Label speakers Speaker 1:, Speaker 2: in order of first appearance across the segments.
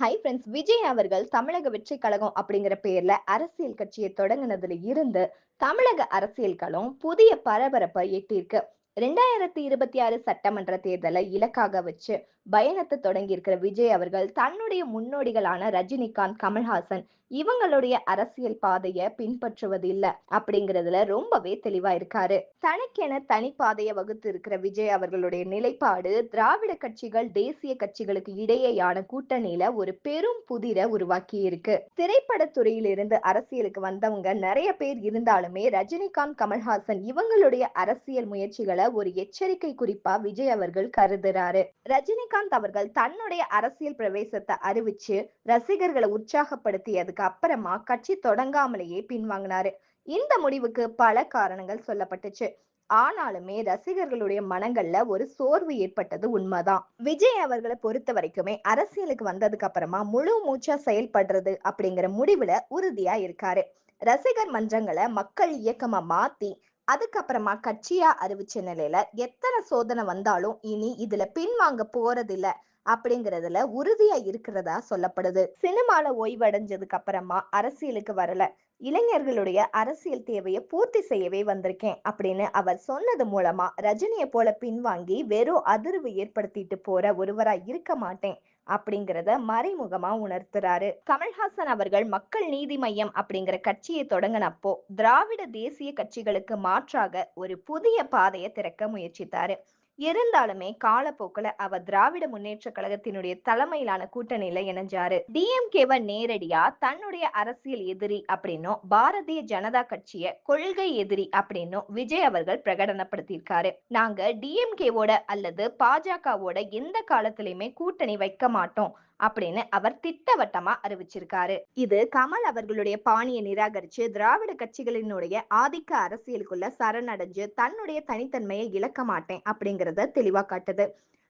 Speaker 1: Hi friends Vijay அவர்கள் தமிழக வெற்றி கழகம் அப்படிங்கிற பேர்ல அரசியல் கட்சியை தொடங்கினதுல இருந்து தமிழக அரசியல் களம் புதிய பரபரப்பை எட்டியிருக்கு. ரெண்டாயிரத்தி இருபத்தி ஆறு சட்டமன்ற தேர்தலை இலக்காக வச்சு பயணத்தை தொடங்கியிருக்கிற விஜய் அவர்கள் தன்னுடைய முன்னோடிகளான ரஜினிகாந்த் கமல்ஹாசன் இவங்களுடைய அரசியல் பாதைய பின்பற்றுவது இல்ல அப்படிங்கறதுல ரொம்பவே தெளிவா இருக்காரு. தனக்கென தனி பாதையை வகுத்து இருக்கிற விஜய் அவர்களுடைய நிலைப்பாடு திராவிட கட்சிகள் தேசிய கட்சிகளுக்கு இடையேயான கூட்டணியில ஒரு பெரும் புதிரை உருவாக்கி இருக்கு. திரைப்படத்துறையிலிருந்து அரசியலுக்கு வந்தவங்க நிறைய பேர் இருந்தாலுமே ரஜினிகாந்த் கமல்ஹாசன் இவங்களுடைய அரசியல் முயற்சிகளை ஒரு எச்சரிக்கை குறிப்பா விஜய் அவர்கள் கருதுறாரு. ரஜினிகாந்த் அவர்கள் தன்னுடைய அரசியல் பிரவேசத்தை அறிவிச்சு ரசிகர்களை உற்சாகப்படுத்தியதுக்கு அப்புறமா கட்சி தொடங்காமலேயே பின்வாங்கினாரு. இந்த முடிவுக்கு பல காரணங்கள் சொல்லப்பட்டுச்சு. ஆனாலுமே ரசிகர்களுடைய மனங்கள்ல ஒரு சோர்வு ஏற்பட்டது உண்மைதான். விஜய் அவர்களை பொறுத்த வரைக்குமே அரசியலுக்கு வந்ததுக்கு அப்புறமா முழு மூச்சா செயல்படுறது அப்படிங்கிற முடிவுல உறுதியா இருக்காரு. ரசிகர் மன்றங்களை மக்கள் இயக்கமா மாத்தி அதுக்கப்புறமா கட்சியா அறிவிச்ச நிலையில எத்தனை சோதனை வந்தாலும் இனி இதுல பின்வாங்க போறதில்ல அப்படிங்கறதுல உறுதியா இருக்கிறதா சொல்லப்படுது. சினிமால ஓய்வடைஞ்சதுக்கு அப்புறமா அரசியலுக்கு வரல. இளைஞர்களுடைய அரசியல் தேவையை பூர்த்தி செய்யவே வந்திருக்கேன் அப்படின்னு அவர் சொன்னது மூலமா ரஜினியை போல பின்வாங்கி வெறும் அதிர்வு ஏற்படுத்திட்டு போற ஒருவரா இருக்க மாட்டேன். அப்படிங்கிறத மறைமுகமா உணர்த்துறாரு. கமல்ஹாசன் அவர்கள் மக்கள் நீதி மையம் அப்படிங்கிற கட்சியை தொடங்கினப்போ திராவிட தேசிய கட்சிகளுக்கு மாற்றாக ஒரு புதிய பாதையை திறக்க முயற்சித்தாரு. இருந்தாலுமே காலப்போக்கில் அவர் திராவிட முன்னேற்ற கழகத்தினுடைய தலைமையிலான கூட்டணியில இணைஞ்சாரு. டிஎம்கேவை நேரடியா தன்னுடைய அரசியல் எதிரி அப்படின்னும் பாரதிய ஜனதா கட்சிய கொள்கை எதிரி அப்படின்னும் விஜய் அவர்கள் பிரகடனப்படுத்தியிருக்காரு. நாங்க டிஎம்கேவோட அல்லது பாஜகவோட எந்த காலத்திலயுமே கூட்டணி வைக்க மாட்டோம். அப்படின்னு அவர் திட்டவட்டமா அறிவிச்சிருக்காரு. இது கமல் அவர்களுடைய பாணியை நிராகரிச்சு திராவிட கட்சிகளினுடைய ஆதிக்க அரசியலுக்குள்ள சரணடைஞ்சு தன்னுடைய தனித்தன்மையை இழக்க மாட்டேன் அப்படிங்கறத தெளிவா காட்டுது.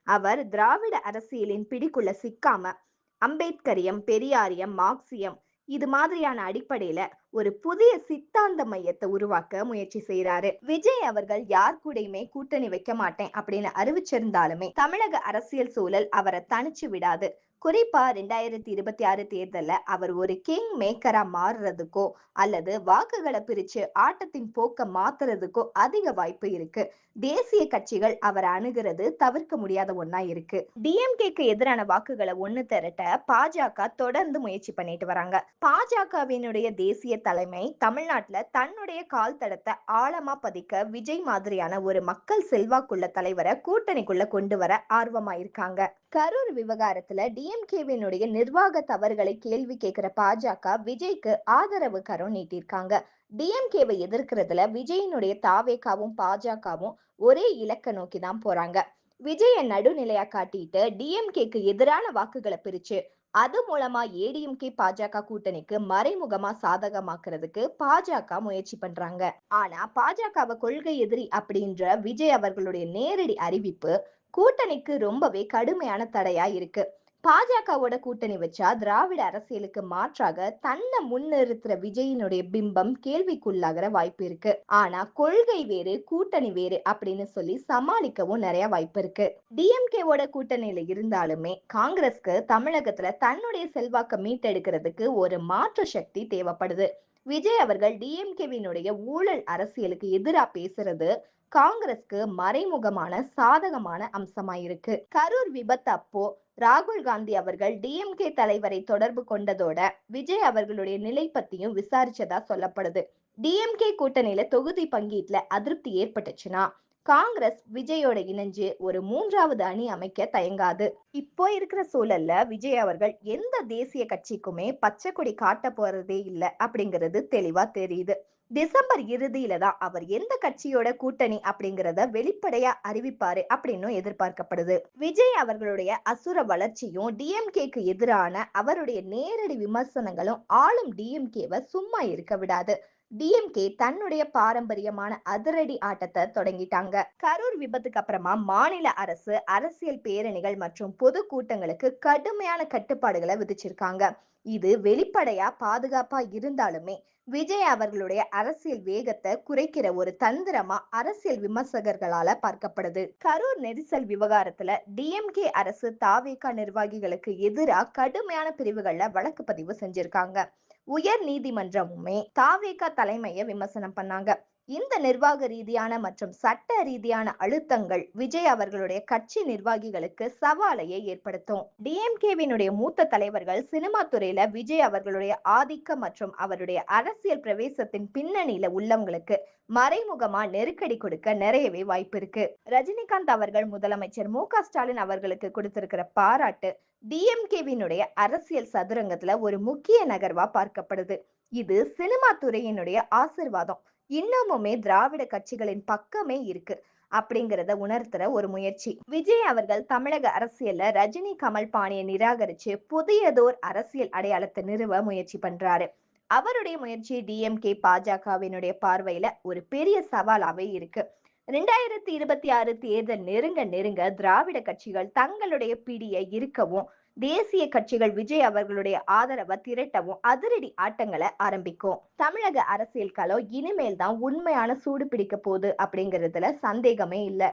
Speaker 1: அவர் திராவிட அரசியலின் பிடிக்குள்ள சிக்காம அம்பேத்கரியம் பெரியாரியம் மார்க்சியம் இது மாதிரியான அடிப்படையில ஒரு புதிய சித்தாந்த மையத்தை உருவாக்க முயற்சி செய்யறாரு விஜய் அவர்கள் யார் கூடயுமே கூட்டணி வைக்க மாட்டேன் அப்படின்னு அறிவிச்சிருந்தாலுமே தமிழக அரசியல் சூழல் அவரை தனிச்சு விடாது. குறிப்பா ரெண்டாயிரத்தி இருபத்தி ஆறு தேர்தல்ல அவர் ஒரு கிங் மேக்கரா மாறுறதுக்கோ அல்லது வாக்குகளை பிரிச்சு ஆட்டத்தின் போக்க மாத்துறதுக்கோ அதிக வாய்ப்பு இருக்கு. தேசிய கட்சிகள் அவரை அணுகிறது தவிர்க்க முடியாத ஒன்னா இருக்கு. டிஎம்கேக்கு எதிரான வாக்குகளை ஒண்ணு திரட்ட பாஜக தொடர்ந்து முயற்சி பண்ணிட்டு வராங்க. பாஜகவினுடைய தேசிய தலைமை தமிழ்நாட்டுல தன்னுடைய கால் தடத்தை ஆழமா பதிக்க விஜய் மாதிரியான ஒரு மக்கள் செல்வாக்குள்ள தலைவரை கூட்டணிக்குள்ள கொண்டு வர ஆர்வமா இருக்காங்க கரூர் விவகாரத்துல டிஎம்கேவினுடைய நிர்வாக தவறுகளை கேள்வி கேட்கிற பாஜக விஜய்க்கு ஆதரவு கரம் நீட்டியிருக்காங்க டிஎம்கேவை எதிர்க்கிறதுல விஜயினுடைய தாவேக்காவும் பாஜகவும் ஒரே இலக்க நோக்கி தான் போறாங்க. விஜய நடுநிலையா காட்டிட்டு டிஎம்கேக்கு எதிரான வாக்குகளை பிரிச்சு அது மூலமா ஏடிஎம்கே பாஜக கூட்டணிக்கு மறைமுகமா சாதகமாக்குறதுக்கு பாஜக முயற்சி பண்றாங்க. ஆனா பாஜகவை கொள்கை எதிரி அப்படின்ற விஜய் அவர்களுடைய நேரடி அறிவிப்பு கூட்டணிக்கு ரொம்பவே கடுமையான தடையா இருக்கு. பாஜகவோட கூட்டணி வச்சா திராவிட அரசியலுக்கு மாற்றாக தன்னை முன்னிறுத்துற விஜயினுடைய பிம்பம் கேள்விக்குள்ளாகிற வாய்ப்பு இருக்கு. ஆனா கொள்கை வேறு கூட்டணி வேறு அப்படின்னு சொல்லி சமாளிக்கவும் நிறைய வாய்ப்பு இருக்கு. டிஎம்கேவோட கூட்டணியில இருந்தாலுமே காங்கிரஸ்க்கு தமிழகத்துல தன்னுடைய செல்வாக்க மீட்டெடுக்கிறதுக்கு ஒரு மாற்று சக்தி தேவைப்படுது. விஜய் அவர்கள் டிஎம்கேவினுடைய ஊழல் அரசியலுக்கு எதிராக பேசுறது காங்கிரஸ்க்கு மறைமுகமான சாதகமான அம்சமாயிருக்கு. கரூர் விபத்து அப்போ ராகுல் காந்தி அவர்கள் டிஎம்கே தலைவரை தொடர்பு கொண்டதோட விஜய் அவர்களுடைய நிலை பத்தியும் விசாரிச்சதா சொல்லப்படுது. டிஎம்கே கூட்டணியில தொகுதி பங்கீட்டுல அதிருப்தி ஏற்பட்டுச்சுன்னா காங்கிரஸ் விஜயோட இணைஞ்சு ஒரு மூன்றாவது அணி அமைக்க தயங்காது. இப்போ இருக்கிற சூழல்ல விஜய் அவர்கள் எந்த தேசிய கட்சிக்குமே பச்சை கொடி காட்ட போறதே இல்லை அப்படிங்கிறது தெளிவா தெரியுது. டிசம்பர் இறுதியில தான் அவர் எந்த கட்சியோட கூட்டணி அப்படிங்கிறத வெளிப்படையா அறிவிப்பாரு அப்படின்னு எதிர்பார்க்கப்படுது. விஜய் அவர்களுடைய அசுர வளர்ச்சியும் டிஎம்கேக்கு எதிரான அவருடைய நேரடி விமர்சனங்களும் ஆளும் டிஎம்கேவை சும்மா இருக்க விடாது. டிஎம்கே தன்னுடைய பாரம்பரியமான அதிரடி ஆட்டத்தை தொடங்கிட்டாங்க. கரூர் விபத்துக்கு அப்புறமா மாநில அரசு அரசியல் பேரணிகள் மற்றும் பொது கூட்டங்களுக்கு கடுமையான கட்டுப்பாடுகளை விதிச்சிருக்காங்க. இது வெளிப்படையா பாதுகாப்பா இருந்தாலுமே விஜய் அவர்களுடைய அரசியல் வேகத்தை குறைக்கிற ஒரு தந்திரமா அரசியல் விமர்சகர்களால பார்க்கப்படுது. கரூர் நெரிசல் விவகாரத்துல டிஎம்கே அரசு தாவேகா நிர்வாகிகளுக்கு எதிராக கடுமையான பிரிவுகள்ல வழக்கு பதிவு செஞ்சிருக்காங்க. உயர் நீதிமன்றமுமே தாவேகா தலைமையை விமர்சனம் பண்ணாங்க. இந்த நிர்வாக ரீதியான மற்றும் சட்ட ரீதியான அழுத்தங்கள் விஜய் அவர்களுடைய கட்சி நிர்வாகிகளுக்கு சவாலையை ஏற்படுத்தும். டிஎம்கேவினுடைய மூத்த தலைவர்கள் சினிமா துறையில விஜய் அவர்களுடைய ஆதிக்கம் மற்றும் அவருடைய அரசியல் பிரவேசத்தின் பின்னணியில உள்ளவங்களுக்கு மறைமுகமா நெருக்கடி கொடுக்க நிறையவே வாய்ப்பு இருக்கு. ரஜினிகாந்த் அவர்கள் முதலமைச்சர் மு ஸ்டாலின் அவர்களுக்கு கொடுத்திருக்கிற பாராட்டு டிஎம்கேவினுடைய அரசியல் சதுரங்கத்துல ஒரு முக்கிய நகர்வா பார்க்கப்படுது. இது சினிமா துறையினுடைய ஆசிர்வாதம். இன்னமுமே திராவிட கட்சிகளின் பக்கமே இருக்கு அப்படிங்கிறத உணர்த்துற ஒரு முயற்சி. விஜய் அவர்கள் தமிழக அரசியல்ல ரஜினி கமல் பாணியை நிராகரிச்சு புதியதோர் அரசியல் அடையாளத்தை நிறுவ முயற்சி பண்றாரு. அவருடைய முயற்சி டிஎம்கே பாஜகவினுடைய பார்வையில ஒரு பெரிய சவாலாவே இருக்கு. ரெண்டாயிரத்தி இருபத்தி ஆறு தேர்தல் நெருங்க நெருங்க திராவிட கட்சிகள் தங்களுடைய பிடியை இருக்கவும் தேசிய கட்சிகள் விஜய் அவர்களுடைய ஆதரவை திரட்டவும் அதிரடி ஆட்டங்களை ஆரம்பிக்கும். தமிழக அரசியல் களம் இனிமேல் தான் உண்மையான சூடு பிடிக்க போகுது அப்படிங்கிறதுல சந்தேகமே இல்லை.